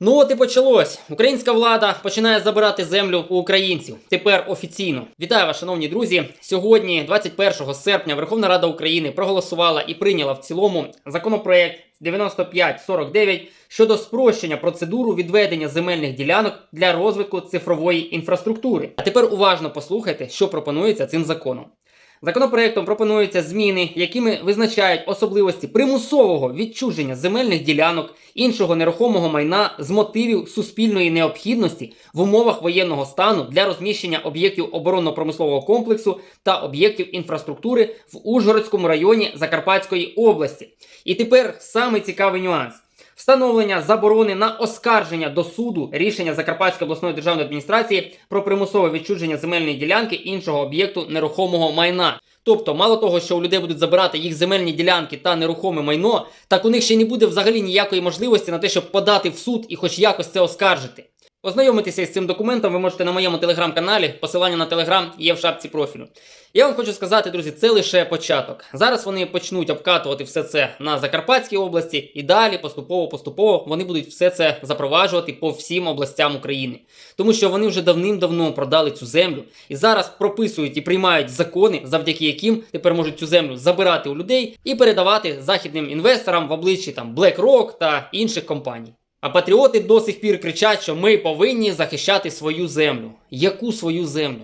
Ну от і почалось. Українська влада починає забирати землю у українців. Тепер офіційно. Вітаю вас, шановні друзі. Сьогодні, 21 серпня, Верховна Рада України проголосувала і прийняла в цілому законопроект 9549 щодо спрощення процедуру відведення земельних ділянок для розвитку цифрової інфраструктури. А тепер уважно послухайте, що пропонується цим законом. Законопроектом пропонуються зміни, якими визначають особливості примусового відчуження земельних ділянок іншого нерухомого майна з мотивів суспільної необхідності в умовах воєнного стану для розміщення об'єктів оборонно-промислового комплексу та об'єктів інфраструктури в Ужгородському районі Закарпатської області. І тепер самий цікавий нюанс. Встановлення заборони на оскарження до суду рішення Закарпатської обласної державної адміністрації про примусове відчуження земельної ділянки іншого об'єкту нерухомого майна. Тобто, мало того, що у людей будуть забирати їх земельні ділянки та нерухоме майно, так у них ще не буде взагалі ніякої можливості на те, щоб подати в суд і хоч якось це оскаржити. Ознайомитися з цим документом ви можете на моєму телеграм-каналі. Посилання на телеграм є в шапці профілю. Я вам хочу сказати, друзі, це лише початок. Зараз вони почнуть обкатувати все це на Закарпатській області, і далі поступово-поступово вони будуть все це запроваджувати по всім областям України. Тому що вони вже давним-давно продали цю землю і зараз прописують і приймають закони, завдяки яким тепер можуть цю землю забирати у людей і передавати західним інвесторам в обличчі там BlackRock та інших компаній. А патріоти до сих пір кричать, що ми повинні захищати свою землю. Яку свою землю?